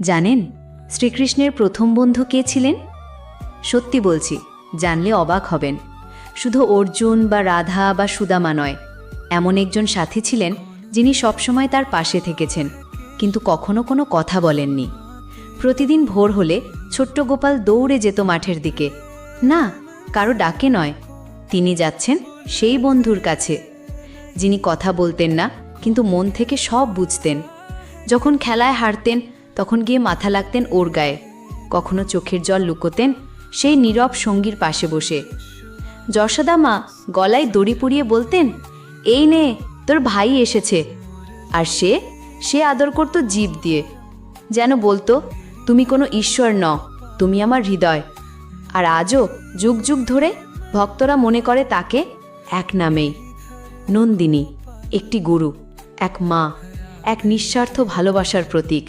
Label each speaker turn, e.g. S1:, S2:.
S1: জানেন, শ্রীকৃষ্ণের প্রথম বন্ধু কে ছিলেন? সত্যি বলছি, জানলে অবাক হবেন। শুধু অর্জুন বা রাধা বা সুদামা নয়, এমন একজন সাথী ছিলেন যিনি সবসময় তার পাশে থেকেছেন, কিন্তু কখনো কোনো কথা বলেননি। প্রতিদিন ভোর হলে ছোট্ট গোপাল দৌড়ে যেত মাঠের দিকে। না, কারও ডাকে নয়, তিনি যাচ্ছেন সেই বন্ধুর কাছে। যিনি কথা বলতেন না, কিন্তু মন থেকে সব বুঝতেন। যখন খেলায় হারতেন তখন গিয়ে মাথা লাগতেন ওর গায়ে। কখনো চোখের জল লুকোতেন সেই নীরব সঙ্গীর পাশে বসে। যশোদা মা গলায় দড়ি পুড়িয়ে বলতেন, এই নে, তোর ভাই এসেছে। আর সে সে আদর করত জীব দিয়ে। যেন বলতো, তুমি কোনো ঈশ্বর ন তুমি আমার হৃদয়। আর আজও যুগ যুগ ধরে ভক্তরা মনে করে তাকে এক নামেই। নন্দিনী, একটি গুরু, এক মা, এক নিঃস্বার্থ ভালোবাসার প্রতীক।